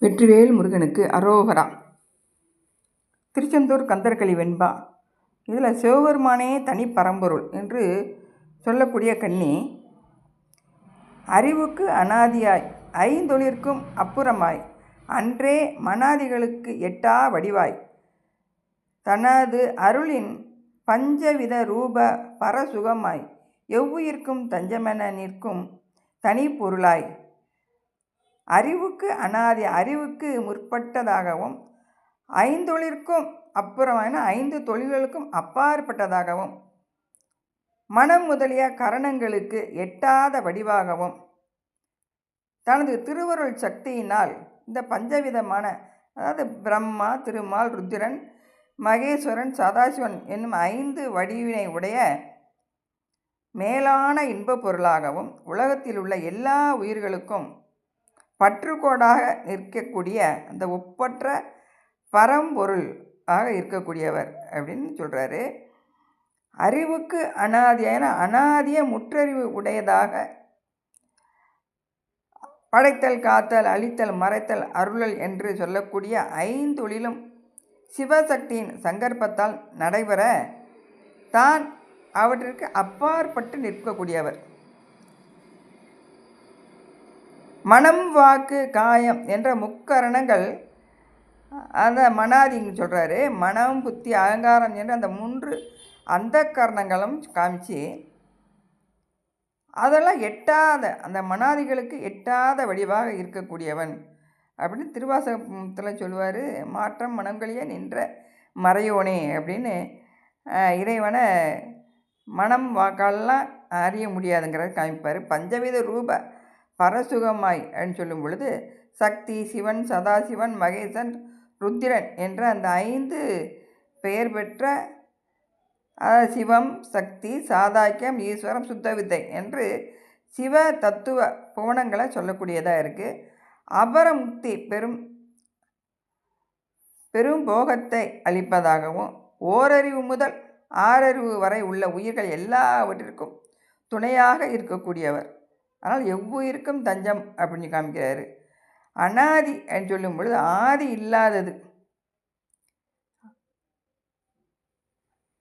வெற்றிவேல் முருகனுக்கு அரோகரா. திருச்செந்தூர் கந்தர்களி வெண்பா. இதில் சிவபெருமானே தனி பரம்பொருள் என்று சொல்லக்கூடிய கண்ணி அறிவுக்கு அனாதியாய் ஐந்தொழிற்கும் அப்புறமாய் அன்றே மனாதிகளுக்கு எட்டா வடிவாய். தனது அருளின் பஞ்சவித ரூப பரசுகமாய் எவ்வுயிர்க்கும் தஞ்சமென நிற்கும் தனிப்பொருளாய். அறிவுக்கு அனாதி அறிவுக்கு முற்பட்டதாகவும் ஐந்தொழிற்கும் அப்புறமான ஐந்து தொழில்களுக்கும் அப்பாற்பட்டதாகவும் மனம் முதலிய கரணங்களுக்கு எட்டாத வடிவாகவும் தனது திருவருள் சக்தியினால் இந்த பஞ்சவிதமான அதாவது பிரம்மா திருமால் ருத்திரன் மகேஸ்வரன் சதாசிவன் என்னும் ஐந்து வடிவினை உடைய மேலான இன்பப் பொருளாகவும் உலகத்தில் உள்ள எல்லா உயிர்களுக்கும் பற்றுக்கோடாக நிற்கக்கூடிய அந்த ஒப்பற்ற பரம்பொருள் ஆக இருக்கக்கூடியவர் அப்படின்னு சொல்கிறாரு அறிவுக்கு அனாதியான அனாதிய முற்றறிவு உடையதாக படைத்தல் காத்தல் அழித்தல் மறைத்தல் அருளல் என்று சொல்லக்கூடிய ஐந்தொழிலும் சிவசக்தியின் சங்கற்பத்தால் நடைபெற தான் அவற்றிற்கு அப்பாற்பட்டு நிற்கக்கூடியவர். மனம் வாக்கு காயம் என்ற முக்கரணங்கள் அந்த மனாதிங்க சொல்கிறாரு மனம் புத்தி அகங்காரம் என்ற அந்த மூன்று அந்த கரணங்களும் காமிச்சு அதெல்லாம் எட்டாத அந்த மனாதிகளுக்கு எட்டாத வடிவாக இருக்கக்கூடியவன் அப்படின்னு திருவாசகத்தில் சொல்லுவார் மாற்றம் மனங்களையே நின்ற மறையோனே அப்படின்னு இறைவனை மனம் வாக்காலெலாம் அறிய முடியாதுங்கிறத காமிப்பார். பஞ்சவித ரூப பரசுகமாய் அப்படின்னு சொல்லும் பொழுது சக்தி சிவன் சதாசிவன் மகேசன் ருத்திரன் என்ற அந்த ஐந்து பெயர் பெற்ற சிவம் சக்தி சாதாக்கியம் ஈஸ்வரம் சுத்தவித்தை என்று சிவ தத்துவ புவனங்களை சொல்லக்கூடியதாக இருக்குது அபரமுக்தி பெரும் பெரும் போகத்தை அளிப்பதாகவும் ஓரறிவு முதல் ஆறறிவு வரை உள்ள உயிர்கள் எல்லாவற்றிற்கும் துணையாக இருக்கக்கூடியவர். ஆனால் எவ்வுயிருக்கும் தஞ்சம் அப்படின்னு காமிக்கிறாரு. அனாதி அப்படின்னு சொல்லும் பொழுது ஆதி இல்லாதது.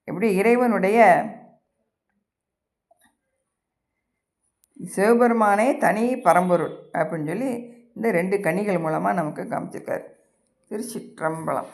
எப்படி இறைவனுடைய சிவபெருமானே தனி பரம்பொருள் அப்படின்னு சொல்லி இந்த ரெண்டு கனிகள் மூலமாக நமக்கு காமிச்சிருக்காரு. திருச்சிற்றம்பலம்.